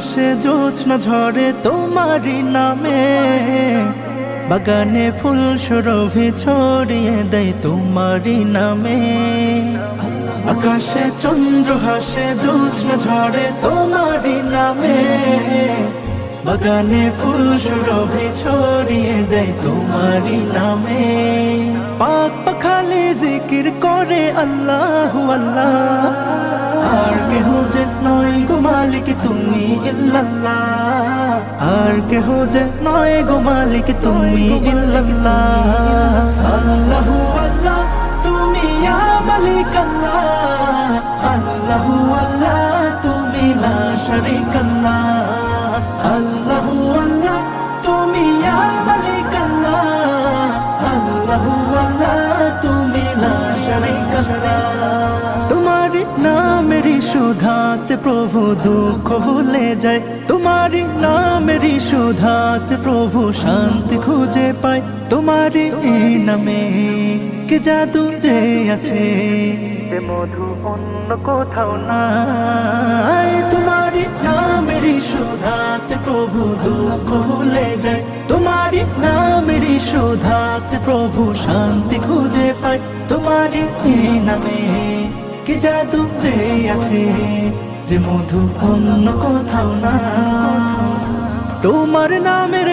হাসে জোৎস্না ঝরে তোমারই নামে। বাগানে ফুল সুরভি ছড়িয়ে দেয় তোমারই নামে। আকাশে চন্দ্র হাসে জোৎস্না ঝরে তোমারই নামে। বাগানে ফুল সুরভি ছড়িয়ে দেয় তোমারই নামে। পাক পাখালে জিকির করে আল্লাহ আল্লাহ। আর কেহ যে নয় গো মালিক, তুমি ইল্লাল্লাহ। আর কেহ যে নয় গো মালিক, তুমি ইল্লাল্লাহ। আল্লাহু আল্লাহ, তুমি ইয়া মালিক আল্লাহ। আল্লাহু আল্লাহ, তুমি লা শারীক আল্লাহ। আল্লাহু আল্লাহ, তুমি ইয়া মালিক আল্লাহ। আল্লাহু আল্লাহ, তুমি লা আল্লাহ। তোমার নামেরই সুধাতে প্রভু দুঃখ ভুলে যায়। তোমার নামেরই সুধাতে প্রভু শান্তি খুঁজে পায়। তোমার এই নামে কে জাদু যে আছে? মধু অন্য কোথাও নাই। তোমার নামেরই সুধাতে প্রভু দুঃখ ভুলে যায়। তোমার নামেরই সুধাতে প্রভু শান্তি খুঁজে পায়। তোমার এই নামে কি জাদু যে আছে? যে মধু অন্য কোথাও না। তোমার নামের